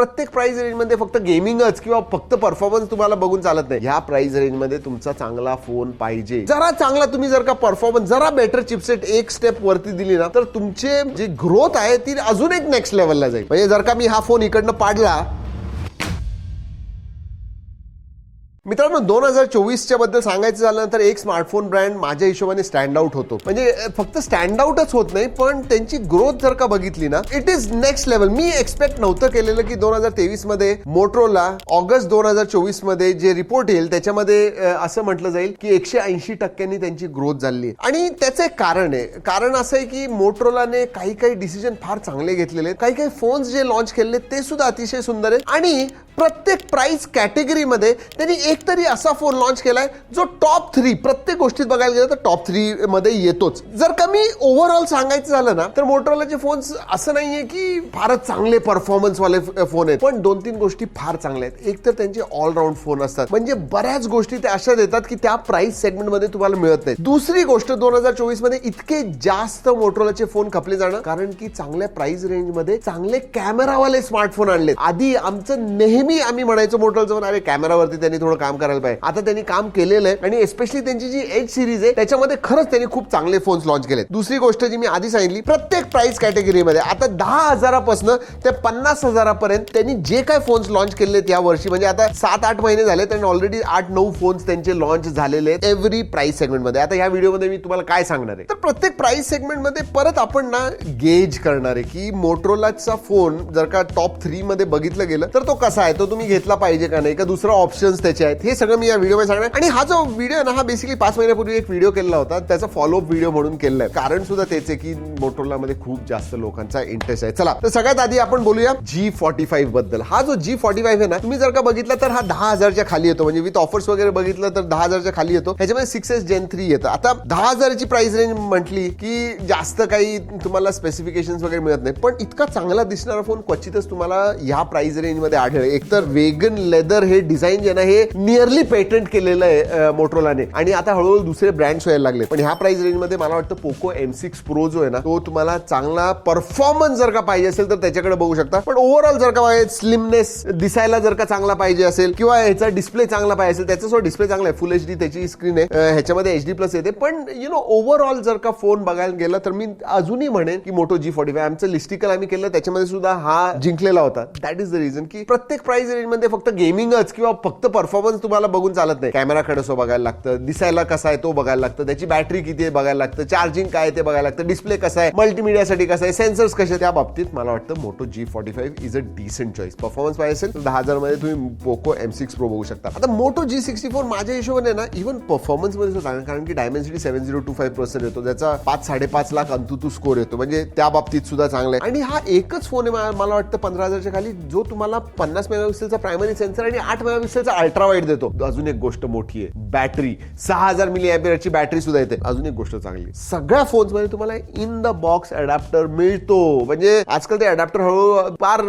प्रत्येक प्राइस रेंजमध्ये फक्त गेमिंगच किंवा फक्त परफॉर्मन्स तुम्हाला बघून चालत नाही. ह्या प्राइस रेंजमध्ये तुमचा चांगला फोन पाहिजे. जरा चांगला तुम्ही जर का परफॉर्मन्स जरा बेटर चिपसेट एक स्टेप वरती दिली ना तर तुमचे जी ग्रोथ आहे ती अजून एक नेक्स्ट लेवलला जाईल. म्हणजे जर का मी हा फोन इकडनं पाडला मित्रांनो दोन हजार चोवीसच्या बद्दल सांगायचं झालं तर एक स्मार्टफोन ब्रँड माझ्या हिशोबाने स्टँड आउट होतो. म्हणजे फक्त स्टँड आउटच होत नाही पण त्यांची ग्रोथ जर का बघितली ना इट इज नेक्स्ट लेवल मी एक्सपेक्ट नव्हतं केलेलं की दोन हजार तेवीसमध्ये मोट्रोला ऑगस्ट दोन हजार चोवीसमध्ये जे रिपोर्ट येईल त्याच्यामध्ये असं म्हटलं जाईल की एकशे ऐंशी टक्क्यांनी त्यांची ग्रोथ झाली आणि त्याचं एक कारण आहे. कारण असं आहे की मोट्रोलाने काही काही डिसिजन फार चांगले घेतलेले काही काही फोन्स जे लॉन्च केलेले ते सुद्धा अतिशय सुंदर आहेत. आणि प्रत्येक प्राइस कॅटेगरीमध्ये त्यांनी एक तरी असा फोन लॉन्च केलाय जो टॉप थ्री प्रत्येक गोष्टीत बघायला गेलं तर टॉप थ्री मध्ये येतोच. जर का मी ओव्हरऑल सांगायचं झालं ना तर मोटरोलाचे फोन्स असं नाहीये की फारच चांगले परफॉर्मन्स वाले फोन आहेत. पण दोन तीन गोष्टी फार चांगल्या आहेत. एक तर त्यांचे ऑलराऊंड फोन असतात. म्हणजे बऱ्याच गोष्टी त्या अशा देतात की त्या प्राइस सेगमेंटमध्ये तुम्हाला मिळत नाही दुसरी गोष्ट दोन हजार चोवीसमध्ये इतके जास्त मोटरोलाचे फोन खपले जाणं कारण की चांगल्या प्राइस रेंजमध्ये चांगले कॅमेरावाले स्मार्टफोन आणले आधी आमचं नेहमी आम्ही म्हणायचो मोटरोलचं पण अरे कॅमेरावरती त्यांनी थोडं काम काम करायला पाहिजे. आता त्यांनी काम केलेलं आहे आणि एस्पेशली त्यांची जी एच सिरीज आहे त्याच्यामध्ये खरंच त्यांनी खूप चांगले फोन्स लॉन्च केले दुसरी गोष्ट जी मी आधी सांगितली प्रत्येक प्राइस कॅटेगरीमध्ये आता दहा हजारापासून ते पन्नास हजारापर्यंत त्यांनी जे काय फोन्स लॉन्च केले आहेत या वर्षी म्हणजे आता सात आठ महिने झाले त्यांनी ऑलरेडी आठ नऊ फोन्स त्यांचे लॉन्च झालेले आहेत एव्हरी प्राइस सेगमेंटमध्ये आता या व्हिडिओमध्ये मी तुम्हाला काय सांगणार आहे? तर प्रत्येक प्राइस सेगमेंटमध्ये परत आपण ना गेज करणार आहे की मोटरोलाचा फोन जर का टॉप थ्री मध्ये बघितलं गेलं तर तो कसा आहे? तो तुम्ही घेतला पाहिजे का नाही? का दुसरा ऑप्शन्स त्याचे आहेत? हे सगळं मी या व्हिडिओमध्ये सांगणार आणि हा जो व्हिडिओ ना हा बेसिकली पाच महिन्यापूर्वी एक व्हिडिओ केलेला होता. त्याचा फॉलोअप व्हिडिओ म्हणून केलेला आहे. कारण सुद्धा त्याच आहे की मोटरोला मध्ये खूप जास्त लोकांचा इंटरेस्ट आहे. चला तर सगळ्यात आधी आपण बोलूया जी फॉर्टी फाईव्हबद्दल. हा जो जी फॉर्टी फाईव्ह आहे ना तुम्ही जर का बघितला तर हा दहा हजारच्या खाली येतो. म्हणजे विथ ऑफर्स वगैरे बघितलं तर दहा हजारच्या खाली येतो. ह्याच्यामध्ये सिक्स एस जेन थ्री येतं. आता दहा हजारची प्राइस रेंज म्हटली की जास्त काही तुम्हाला स्पेसिफिकेशन वगैरे मिळत नाही. पण इतका चांगला दिसणारा फोन क्वचितच तुम्हाला ह्या प्राइस रेंजमध्ये आढळेल. एकतर वेगन लेदर हे डिझाईन जे ना हे नियरली पेटंट केलेलं आहे मोटरोलाने आणि आता हळूहळू दुसरे ब्रँड्स व्हायला लागले पण ह्या प्राइस रेंजमध्ये मला वाटतं पोको एम सिक्स प्रो जो आहे ना तो तुम्हाला चांगला परफॉर्मन्स जर का पाहिजे असेल तर त्याच्याकडे बघू शकता. पण ओव्हरऑल जर का स्लिमनेस दिसायला जर का चांगला पाहिजे असेल किंवा ह्याचा डिस्प्ले चांगला पाहिजे असेल त्याचा डिस्प्ले चांगला आहे फुल एच डी त्याची स्क्रीन आहे. ह्याच्यामध्ये एच डी प्लस येते. पण यु नो ओव्हरऑल जर का फोन बघायला गेला तर मी अजूनही म्हणेन की मोटो जी फॉर्टी फाय आमचं लिस्टिकल आम्ही केलं त्याच्यामध्ये सुद्धा हा जिंकलेला होता. दॅट इज द रिझन की प्रत्येक प्राइस रेंजमध्ये फक्त गेमिंगच किंवा फक्त परफॉर्मन्स तुम्हाला बघून चालत नाही. कॅमेरा खडसो बघायला लागतं दिसायला कसा आहे तो बघायला लागतं त्याची बॅटरी किती आहे बघायला लागतं चार्जिंग काय ते बघायला लागतं डिस्प्ले कसा आहे मल्टीमीडियासाठी कसं आहे सेन्सर्स कसे त्या बाबतीत मला वाटतं Moto G forty five is a decent choice performance पाहिजे असेल तर दहा हजारमध्ये तुम्ही पोको एम सिक्स प्रो बघू शकता. आता मोटो जी सिक्स्टी फोर माझ्या हिशोबाने ना इव्हन परफॉर्मन्समध्ये सुद्धा कारण की Dimensity seven zero two five percent येतो त्याचा पाच साडेपाच लाख अंतुतू स्कोर येतो म्हणजे त्या बाबतीत सुद्धा चांगला आहे. आणि हा एकच फोन आहे मला वाटतं पंधरा हजारच्या खाली जो तुम्हाला पन्नास मेगापिक्सेलचा प्रायमरी सेन्सर आणि आठ मेगापिक्सेलचा अल्ट्रा वाईड देतो. अजून एक गोष्ट मोठी आहे. बॅटरी. सहा हजार मिली ची बॅटरी सुद्धा येते. अजून एक गोष्ट चांगली आहे. सगळ्या फोन्समध्ये तुम्हाला इन द बॉक्स अडॅप्टर मिळतो. म्हणजे आजकाल ते अडॅप्टर हळूहळू फार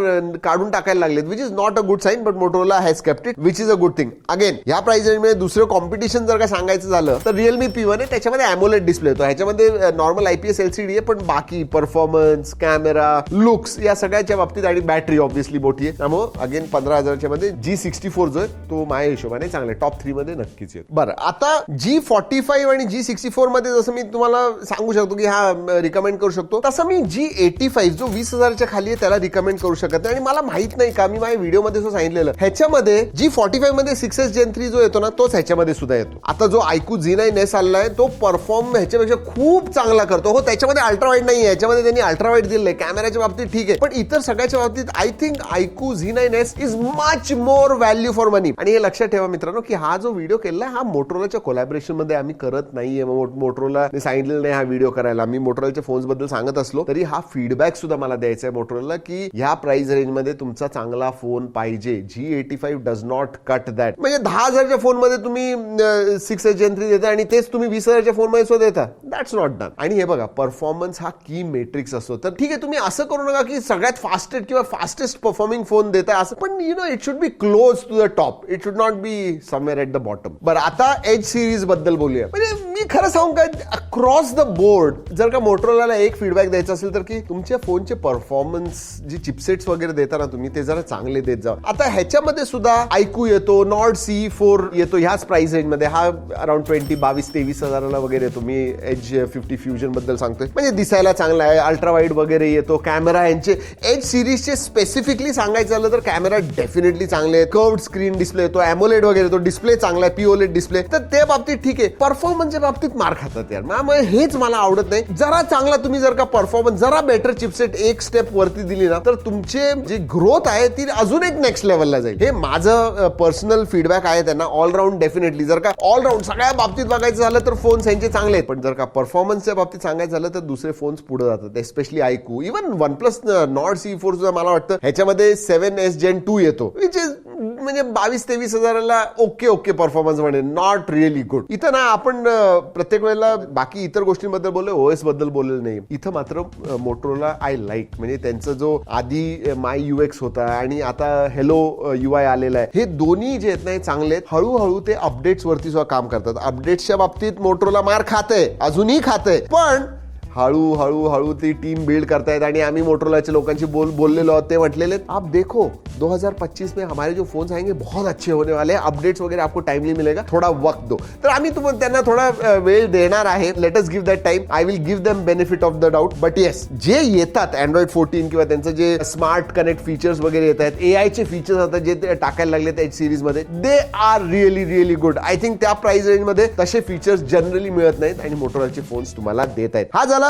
काढून टाकायला लागलेत which is not a good sign but Motorola has kept it which is a good thing again या प्राइस रेंजमध्ये दुसरं कॉम्पिटिशन जर का सांगायचं झालं तर रिअलमी पी वन आहे. त्याच्यामध्ये अॅमोलेट डिस्प्ले येतो ह्याच्यामध्ये नॉर्मल आयपीएस एलसीडी आहे पण बाकी परफॉर्मन्स कॅमेरा लुक्स या सगळ्याच्या बाबतीत आणि बॅटरी ऑब्विसली मोठी आहे. त्यामुळे अगेन पंधरा हजारच्या मध्ये जी सिक्स्टी फोर जो आहे तो माझ्या हिशोबाने चांगले. टॉप थ्री मध्ये नक्कीच येत. बरं आता जी फॉर्टी फाईव्ह आणि जी सिक्स्टी फोरमध्ये जसं मी तुम्हाला सांगू शकतो की हा रिकमेंड करू शकतो तसं मी जी एटी फाईव्ह जो वीस हजारच्या खाली आहे त्याला रिकमेंड करू शकत नाही. आणि मला माहीत नाही का मी माझ्या व्हिडिओमध्ये सांगितलेलं. ह्याच्यामध्ये जी फॉर्टी फाईव्हमध्ये सिक्स एस जेन थ्री जो येतो ना तोच ह्याच्यामध्ये सुद्धा येतो. आता जो ऐकू जी नाईन एस आलेला आहे तो परफॉर्म ह्याच्यापेक्षा खूप चांगला करतो. हो त्याच्यामध्ये अल्ट्रावाईट नाही आहे ह्याच्यामध्ये त्यांनी अल्ट्रावाईट वाईड आहे. कॅमेऱ्याच्या बाबतीत ठीक आहे. पण इतर सगळ्याच्या बाबतीत I think iQOO Z nine S is much more value for money आणि हे लक्षात ठेवा मित्रांनो की हा जो व्हिडिओ केला हा मोटरोलाच्या कोलॅबरेशनमध्ये आम्ही करत नाहीये. मो- मोटरोला सांगितलेलं नाही हा व्हिडिओ करायला. मी मोटरोलाच्या फोन्सबद्दल सांगत असलो तरी हा फीडबॅक सुद्धा मला द्यायचा आहे मोटरोला की ह्या प्राइस रेंजमध्ये तुमचा चांगला फोन पाहिजे. G eighty five does not cut that म्हणजे दहा हजारच्या फोनमध्ये तुम्ही सिक्स एच एन थ्री देता आणि तेच तुम्ही वीस हजारच्या फोनमध्ये सुद्धा देता. दॅट्स नॉट डन आणि हे बघा परफॉर्मन्स हा की मेट्रिक्स असतो. तर ठीक आहे तुम्ही असं करू नका की सगळ्यात फास्टेस्ट किंवा फास्टेस्ट परफॉर्मिंग फोन देता असं. पण you know it should be close to the top it should not be somewhere at the bottom बरं आता एच सिरीजबद्दल बोलूया. म्हणजे मी खरं सांगू काय अक्रॉस द बोर्ड जर का मोटरोलाला एक फीडबॅक द्यायचा असेल तर की तुमच्या फोनचे परफॉर्मन्स जे चिपसेट्स वगैरे देताना तुम्ही ते जरा चांगले देत जा. आता ह्याच्यामध्ये सुद्धा ऐकू येतो नॉट सी फोर येतो ह्याच प्राइस रेंजमध्ये हा अराउंड ट्वेंटी बावीस तेवीस हजाराला वगैरे येतो. मी एज फिफ्टी फ्युजनबद्दल सांगतोय. म्हणजे दिसायला चांगला आहे अल्ट्रा वाईड वगैरे येतो कॅमेरा यांचे. एज सिरीजचे स्पेसिफिकली सांगायचं झालं तर कॅमेरा डेफिनेटली चांगले आहेत. कर्व स्क्रीन डिस्प्ले येतो अॅमोलेड वगैरे तो डिस्प्ले चांगला आहे पिओलेड डिस्प्ले तर त्या बाबतीत ठीक आहे. परफॉर्मन्सच्या बाबतीत मार खातात यार. त्यामुळे हेच मला आवडत नाही. जरा चांगला तुम्ही जर का परफॉर्मन्स जरा बेटर चिपसेट एक स्टेप वरती दिली ना तर तुमचे जी ग्रोथ आहे ती अजून एक नेक्स्ट लेवलला जाईल. हे माझं पर्सनल फीडबॅक आहे त्यांना. ऑलराऊंड डेफिनेटली जर का ऑलराऊंड सगळ्या बाबतीत बघायचं झालं तर फोन्स यांचे चांगले आहेत. पण जर का परफॉर्मन्सच्या बाबतीत सांगायचं झालं तर दुसरे फोन्स पुढे जातात. Especially iQOO even OnePlus Nord C four सुद्धा मला वाटतं ह्याच्यामध्ये सेव्हन एस जेन टू येतो. विच इज म्हणजे बावीस तेवीस हजाराला ओके ओके परफॉर्मन्स म्हणे. नॉट रिअली गुड इथं ना आपण प्रत्येक वेळेला बाकी इतर गोष्टींबद्दल बोललो ओएसबद्दल बोललेलं नाही. इथं मात्र मोटरोला आय लाईक म्हणजे त्यांचा जो आधी माय युएक्स होता आणि आता हॅलो युआय आय आलेला आहे. हे दोन्ही जे आहेत ना हे चांगले आहेत. हळूहळू ते अपडेट्स वरती सुद्धा काम करतात. अपडेट्सच्या बाबतीत मोटरोला मार खाते अजूनही खाते पण हळू हळू हळू ती टीम बिल्ड करतायत आणि आम्ही मोटरोलाचे लोकांशी बोल बोललेलो आहोत ते म्हटलेले आप देखो 2025 में हमारे जो फोन्स आएंगे बहुत अच्छे होने वाले हैं। अपडेट्स वगैरह आपको टाइमली मिलेगा। थोड़ा वक्त दो। तर आम्ही तुम्हाला त्यांना थोडा वेळ देणार आहे. Let us give that time I will give them benefit of the doubt but yes जे येतात अँड्रॉइड फोर्टीन किंवा त्यांचं जे स्मार्ट कनेक्ट फीचर्स वगैरे येत आहेत ए आयचे फीचर्स आता जे ते टाकायला लागले एच सिरीजमध्ये they are really really good I think त्या प्राइस रेंजमध्ये तसे फीचर्स जनरली मिळत नाहीत आणि मोटोराचे फोन्स तुम्हाला देत आहेत हा झाला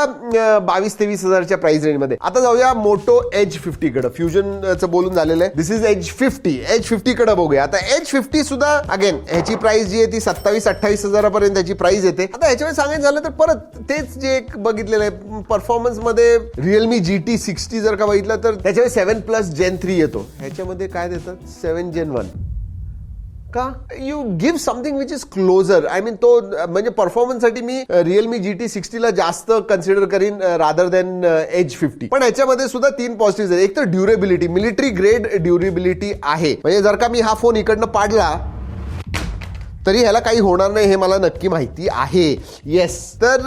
बावीस तेवीस हजारच्या प्राइस रेंजमध्ये आता जाऊया मोटो एज फिफ्टी कडे. फ्युजनचं बोलून झालेलं आहे. This is Edge fifty. H fifty कडे बघूया. आता एच फिफ्टी सुद्धा अगेन ह्याची प्राइस जी आहे ती सत्तावीस अठ्ठावीस हजारापर्यंत त्याची प्राइस येते. आता ह्याच्यामध्ये सांगायचं झालं तर परत तेच जे एक बघितलेलं आहे परफॉर्मन्समध्ये रिअलमी जी टी सिक्स्टी जर का बघितलं तर त्याच्यामध्ये सेव्हन प्लस जेन थ्री येतो. ह्याच्यामध्ये काय देतात? सेव्हन जेन वन का? You give something which is closer I mean तो म्हणजे परफॉर्मन्ससाठी मी रिअलमी जी टी सिक्स्टीला जास्त कन्सिडर करीन रादर दॅन एज फिफ्टी पण याच्यामध्ये सुद्धा तीन पॉझिटिव्ह आहेत. एक तर ड्युरेबिलिटी मिलिटरी ग्रेड ड्युरेबिलिटी आहे. म्हणजे जर का मी हा फोन इकडनं पाडला तरी ह्याला काही होणार नाही हे मला नक्की माहिती आहे. येस तर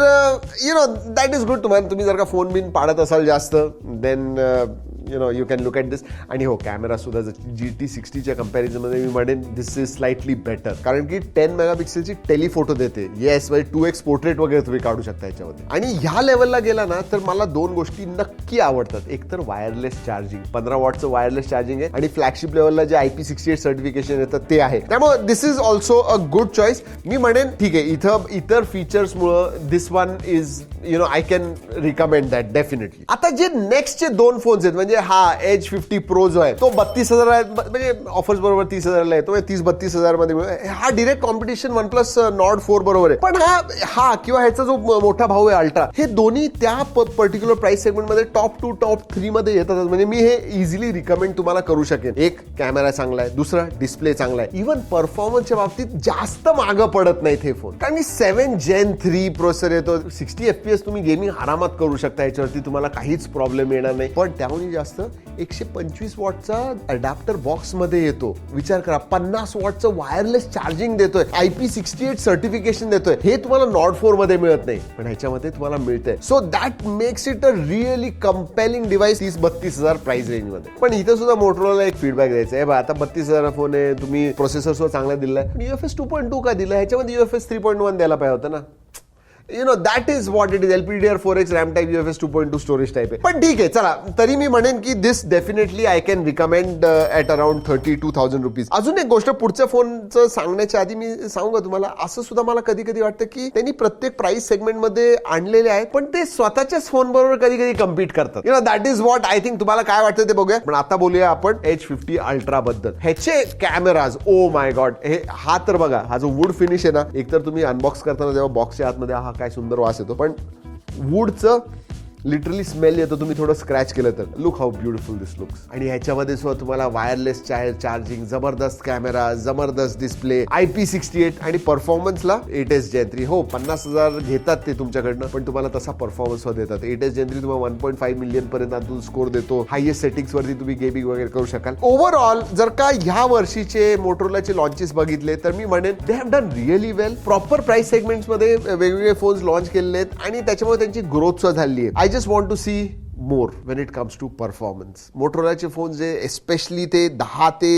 you know that is good तुम्हाला तुम्ही जर का फोन बिन पाडत असाल जास्त then you know you can look at this आणि हो कॅमेरा सुद्धा जी टी सिक्स्टीच्या कम्पॅरिझनमध्ये मी म्हणेन दिस इज स्लाइटली बेटर कारण की टेन मेगापिक्सेलची टेलिफोटो देते. येस म्हणजे टू एक्स पोर्ट्रेट वगैरे तुम्ही काढू शकता याच्यामध्ये. आणि ह्या लेवलला गेला ना तर मला दोन गोष्टी नक्की आवडतात. एक तर वायरलेस चार्जिंग पंधरा वॉटचं वायरलेस चार्जिंग आहे. आणि फ्लॅगशिप लेवलला जे I P sixty eight certification येतं ते आहे. त्यामुळे this is also a good choice मी म्हणेन ठीक आहे इथं इतर फीचर्समुळं this one is you know I can recommend that definitely आता जे नेक्स्टचे दोन फोन्स आहेत म्हणजे म्हणजे हा एज फिफ्टी प्रो जो आहे तो बत्तीस हजार आहे म्हणजे ऑफर्स बरोबर तीस हजारला येतो तीस बत्तीस हजारमध्ये हा direct competition OnePlus Nord four बरोबर आहे. पण हा हा किंवा ह्याचा जो मोठा भाऊ आहे अल्ट्रा हे दोन्ही त्या पर्टिक्युलर प्राइस सेगमेंटमध्ये टॉप टू टॉप थ्री मध्ये येतात. म्हणजे मी हे इझिली रिकमेंड तुम्हाला करू शकेन. एक कॅमेरा चांगला आहे. दुसरा डिस्प्ले चांगला आहे. इव्हन परफॉर्मन्सच्या बाबतीत जास्त मागं पडत नाहीत हे फोन कारण की सेव्हन जेन थ्री प्रोसेसर येतो सिक्स्टी एफ पी एस तुम्ही गेमिंग आरामात करू शकता. याच्यावरती तुम्हाला काहीच प्रॉब्लेम येणार नाही. पण त्याहून असतं. एकशे पंचवीस वॉटचा अडॅप्टर बॉक्समध्ये येतो. विचार करा पन्नास वॉटचं वायरलेस चार्जिंग देतोय. I P sixty eight certification देतोय. हे तुम्हाला नॉट फोरमध्ये मिळत नाही. पण ह्याच्यामध्ये तुम्हाला मिळतंय. So that makes it a really compelling device तीस बत्तीस हजार प्राइस रेंजमध्ये. पण इथं सुद्धा मोटरोला एक फीडबॅक द्यायचा आहे बा, आता बत्तीस हजार फोन आहे तुम्ही प्रोसेसर सुद्धा चांगला दिलाय युएफएस टू पॉईंट टू का दिला? ह्याच्यामध्ये युएफएस थ्री पॉईंट वन द्यायला पाहिजे होतं ना. You know that is what it is LPDR four X RAM type S two point two storage type आहे पण ठीक आहे चला तरी मी म्हणेन की this definitely I can recommend at around thirty two thousand rupees अजून एक गोष्ट पुढच्या फोनचं सांगण्याच्या आधी मी सांगू का तुम्हाला? असं सुद्धा मला कधी कधी वाटतं की त्यांनी प्रत्येक प्राइस सेगमेंटमध्ये आणलेले आहेत पण ते स्वतःच्याच फोन बरोबर कधी कधी कम्पीट करतात. You know that is what I think तुम्हाला काय वाटतं ते बघूया. पण आता बोलूया आपण एच फिफ्टी अल्ट्रा बद्दल. ह्याचे कॅमेराज ओ माय गॉड हे हा तर बघा हा जो वूड फिनिश आहे ना एकतर तुम्ही अनबॉक्स करताना जेव्हा बॉक्सच्या आतमध्ये हा काय सुंदर वास येतो. पण वूडचं लिटरली स्मेल येतो तुम्ही थोडं स्क्रॅच केलं तर. Look how beautiful this looks आणि ह्याच्यामध्ये सुद्धा तुम्हाला वायरलेस चार्जिंग जबरदस्त कॅमेरा जबरदस्त display I P sixty eight आणि परफॉर्मन्सला एट एस जेन थ्री हो पन्नास हजार घेतात ते तुमच्याकडनं पण तुम्हाला तसा परफॉर्मन्स देतात. एट एस जेन तुम्हाला वन पॉईंट फाईव्ह मिलियन पर्यंत स्कोर देतो. हायएस्ट सेटिंग्स वरती तुम्ही गेमिंग वगैरे करू शकाल. ओव्हरऑल जर का ह्या वर्षीचे मोटरोलाचे लॉन्चेस बघितले तर मी म्हणेन they have done really well proper price सेगमेंट्समध्ये वेगवेगळे फोन्स लॉन्च केलेले आहेत आणि त्याच्यामुळे त्यांची ग्रोथ सुद्धा झाली आहे. I just want to see more when it comes to performance मोटरोलाचे phone जे एस्पेशली ते दहा ते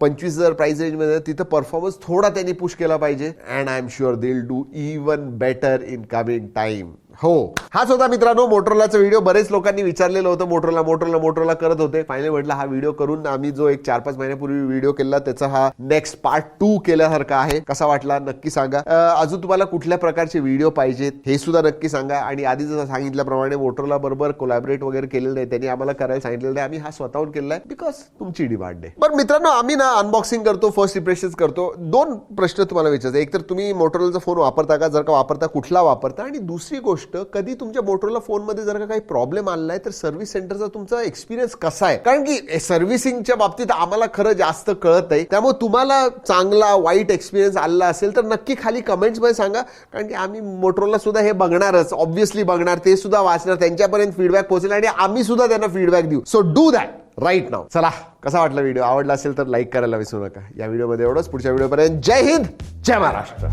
पंचवीस हजार प्राइस रेंजमध्ये तिथं परफॉर्मन्स थोडा त्यांनी पुश केला पाहिजे. And I am sure they do even better in coming time हो. हाच होता मित्रांनो मोटरोलाचा व्हिडिओ बरेच लोकांनी विचारलेलं होतं मोटरोला मोटरोला मोटरोला करत होते. फायनली म्हटलं हा व्हिडिओ करून आम्ही जो एक चार पाच महिन्यापूर्वी व्हिडिओ केला त्याचा हा नेक्स्ट पार्ट टू केल्यासारखा आहे. कसा वाटला नक्की सांगा. अजून तुम्हाला कुठल्या प्रकारचे व्हिडिओ पाहिजेत हे सुद्धा नक्की सांगा. आणि आधी जसं सांगितल्याप्रमाणे मोटरोला बरोबर कोलॅबरेट वगैरे केलेलं नाही त्यांनी आम्हाला करायला सांगितलेलं नाही. आम्ही हा स्वतःहून केलेला आहे बिकॉज तुमची डिमांड आहे. पण मित्रांनो आम्ही ना अनबॉक्सिंग करतो फर्स्ट इम्प्रेशन करतो. दोन प्रश्न तुम्हाला विचारतो. एक तर तुम्ही मोटरोलाचा फोन वापरता का? जर का वापरता कुठला वापरता? आणि दुसरी गोष्ट कधी तुमच्या मोटरला फोनमध्ये जर का काही प्रॉब्लेम आलाय तर सर्व्हिस सेंटरचा तुमचा एक्सपिरियन्स कसा आहे? कारण की सर्व्हिसिंगच्या बाबतीत आम्हाला खरं जास्त कळत नाही त्यामुळे तुम्हाला चांगला वाईट एक्सपिरियन्स आला असेल तर नक्की खाली कमेंट्समध्ये सांगा. कारण की आम्ही मोटरला सुद्धा हे बघणारच. ऑब्व्हियसली बघणार ते सुद्धा वाचणार त्यांच्यापर्यंत फीडबॅक पोहोचेल आणि आम्ही सुद्धा त्यांना फीडबॅक देऊ. So do that right now चला कसा वाटला व्हिडिओ आवडला असेल तर लाईक करायला विसरू नका. या व्हिडिओमध्ये एवढंच. पुढच्या व्हिडिओपर्यंत जय हिंद जय महाराष्ट्र.